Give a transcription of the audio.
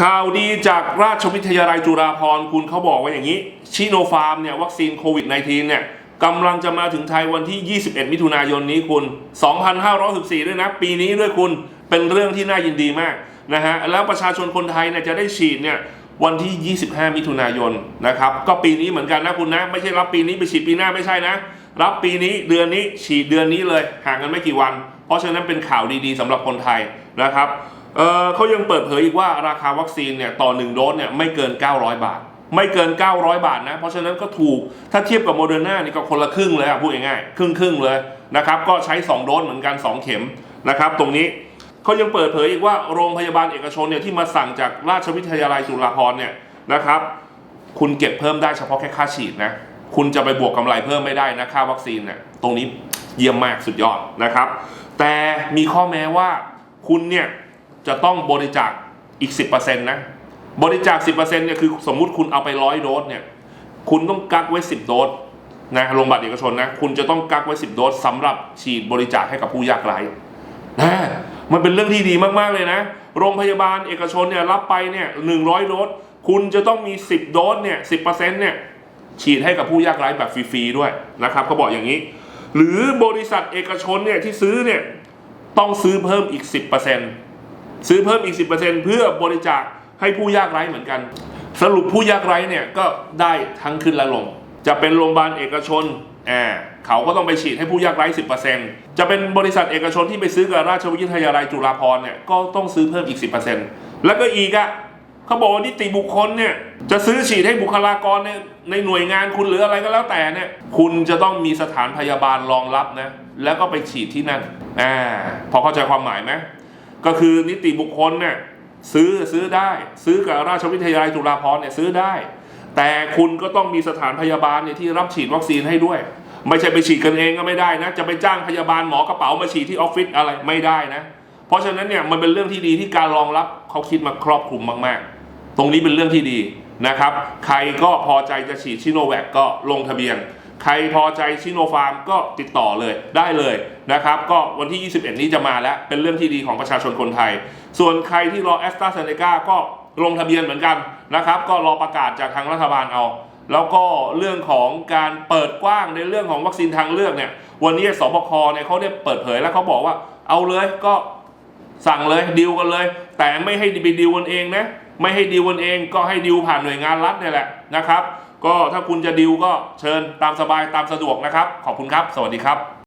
ข่าวดีจากราชวิทยาลัยจุฬาภรณ์คุณเขาบอกว่าอย่างนี้ชิโนฟาร์มเนี่ยวัคซีนโควิด -19 เนี่ยกำลังจะมาถึงไทยวันที่ 21 มิถุนายนนี้คุณ 2564 ด้วยนะ ปีนี้ด้วยคุณเป็นเรื่องที่น่ายินดีมากนะฮะแล้วประชาชนคนไทยเนี่ยจะได้ฉีดเนี่ยวันที่ 25 มิถุนายนนะครับก็ปีนี้เหมือนกันนะคุณนะ ไม่ใช่รับปีนี้ไปฉีดปีหน้าไม่ใช่นะ รับปีนี้เดือนนี้ฉีดเดือนนี้เลยห่างกันไม่กี่วัน เพราะฉะนั้นเป็นข่าวดีๆสำหรับคนไทยนะครับ เอ่อเขายังเปิดเผยอีกว่าราคาวัคซีนเนี่ยต่อ 1 โดสเนี่ยไม่เกิน 900 บาท ไม่เกิน 900 บาทนะ เพราะฉะนั้นก็ถูกถ้าเทียบกับโมเดอร์นานี่ก็คนละครึ่งเลยอะพูดง่ายๆครึ่งครึ่งเลยนะครับก็ใช้ 2 โดสเหมือนกัน 2 เข็มนะครับตรงนี้เขายังเปิดเผยอีกว่าโรงพยาบาลเอกชนเนี่ยที่มาสั่งจากราชวิทยาลัยจุฬาภรณ์เนี่ยนะครับคุณเก็บเพิ่มได้เฉพาะแค่ค่าฉีดนะคุณจะไปบวกกำไรเพิ่มไม่ได้นะค่าวัคซีนเนี่ยตรงนี้เยี่ยมมากสุดยอดนะครับ แต่มีข้อแม้ว่าคุณเนี่ย จะต้องบริจาคอีก 10%นะบริจาค 10%เนี่ยคือสมมุติคุณเอาไปร้อยโดสเนี่ยคุณต้องกักไว้ 10 โดสนะโรงพยาบาลเอกชนนะคุณจะต้องกักไว้ 10 โดสสำหรับฉีดบริจาคให้กับผู้ยากไร้นะมันเป็นเรื่องที่ดีมาก ๆ เลยนะ โรงพยาบาลเอกชนเนี่ยรับไปเนี่ย100โดส คุณจะต้องมี 10 โดสเนี่ย10%เนี่ยฉีดให้กับผู้ยากไร้แบบฟรีๆด้วยนะครับเขาบอกอย่างนี้ หรือบริษัทเอกชนเนี่ยที่ซื้อเนี่ยต้องซื้อเพิ่มอีก 10% ซื้อเพิ่มอีก 10%เพื่อบริจาคให้ผู้ยากไร้เหมือนกัน สรุปผู้ยากไร้เนี่ยก็ได้ทั้งขึ้นและลง จะเป็นโรงพยาบาลเอกชนอ่าเขาก็ต้องไปฉีดให้ผู้ยากไร้10%จะเป็นบริษัทเอกชนที่ไปซื้อกับราชวิทยาลัยจุฬาภรณ์เนี่ยก็ต้องซื้อเพิ่มอีก 10%แล้วก็อีกอะเขาบอกว่านิติบุคคลเนี่ยจะซื้อฉีดให้บุคลากรในในหน่วยงานคุณหรืออะไรก็แล้วแต่เนี่ยคุณจะต้องมีสถานพยาบาลรองรับนะแล้วก็ไปฉีดที่นั่นอ่าพอเข้าใจความหมายไหม ก็คือนิติบุคคลเนี่ยซื้อซื้อได้ ซื้อกับราชวิทยาลัยจุฬาภรณ์เนี่ยซื้อได้ แต่คุณก็ต้องมีสถานพยาบาลเนี่ยที่รับฉีดวัคซีนให้ด้วย ไม่ใช่ไปฉีดกันเองก็ไม่ได้นะจะไปจ้างพยาบาลหมอกระเป๋ามาฉีดที่ออฟฟิศอะไรไม่ได้นะ เพราะฉะนั้นเนี่ยมันเป็นเรื่องที่ดีที่การรองรับเขาคิดมาครอบคลุมมากๆ ตรงนี้เป็นเรื่องที่ดีนะครับ ใครก็พอใจจะฉีดชิโนแวคก็ลงทะเบียน ใครพอใจชิโนฟาร์มก็ติดต่อเลยได้เลยนะครับ ก็วันที่ 21 นี้จะมาแล้ว เป็นเรื่องที่ดีของประชาชนคนไทย ส่วนใครที่รอแอสตราเซเนกาก็ลงทะเบียนเหมือนกันนะครับ ก็รอประกาศจากทางรัฐบาลเอา แล้วก็เรื่องของการเปิดกว้างในเรื่องของวัคซีนทางเลือกเนี่ย วันนี้สบคเนี่ยเขาได้เปิดเผยแล้วเขาบอกว่าเอาเลยก็สั่งเลยดิวกันเลย แต่ไม่ให้ไปดิวกันเองนะไม่ให้ดิวกันเองก็ให้ดิวผ่านหน่วยงานรัฐเนี่ยแหละนะครับ ก็ถ้าคุณจะดิวก็เชิญตามสบายตามสะดวกนะครับ ขอบคุณครับ สวัสดีครับ